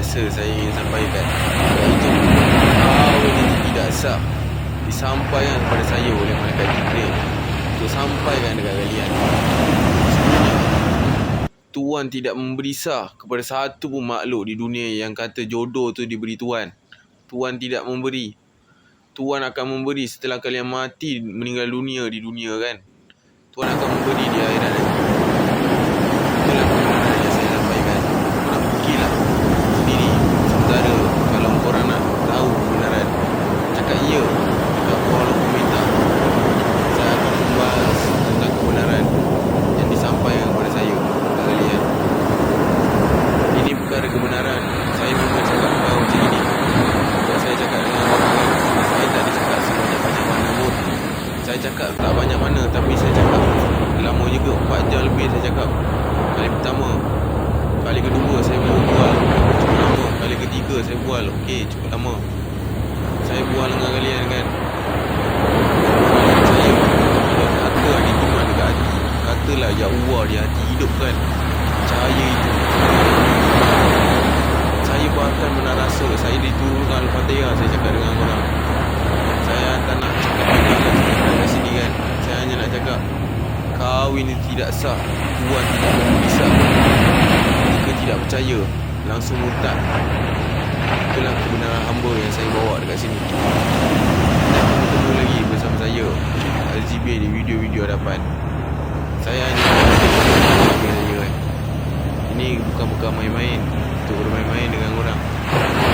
biasa saya ingin sampaikan Iaitu Kahwin ini tidak sah. Disampaikan kepada saya oleh malaikat Jibril. Untuk sampaikan dekat kalian. Sebenarnya Tuan tidak memberi sah kepada satu pun makhluk di dunia yang kata jodoh tu diberi Tuan Tuan tidak memberi. Tuan akan memberi setelah kalian mati meninggal dunia di dunia kan? Tuan akan memberi di akhirat. nanti Itulah kebenaran yang saya sampaikan Nak fikirlah sendiri Sementara kalau korang nak tahu kebenaran Cakap ya Dekat kolom komentar Saya akan membahas tentang kebenaran Yang disampaikan kepada saya Kepada kalian Ini perkara kebenaran Saya memang cakap kau macam ini Kalau saya cakap dengan orang kan Saya tak ada cakap sebanyak-banyak mana pun Saya cakap tak banyak mana Tapi saya cakap Lama juga 4 jam lebih saya cakap. Kali pertama Kali kedua saya bual Cukup lama. Kali ketiga saya bual Okey cukup lama. Saya bual dengan kalian kan? Saya kata ada iman dekat hati. Katalah Ya Allah di hati hidup kan? Cahaya itu. Saya bahkan pernah rasa. Saya diturunkan Al-Fatihah Saya cakap dengan korang tidak sah Tuan tidak bisa Jika tidak percaya Langsung murtad Itulah kebenaran hamba yang saya bawa dekat sini. Dan bertemu lagi bersama saya LGB di video-video hadapan. Saya hanya eh. Ini bukan-bukan main-main Untuk bermain-main dengan orang.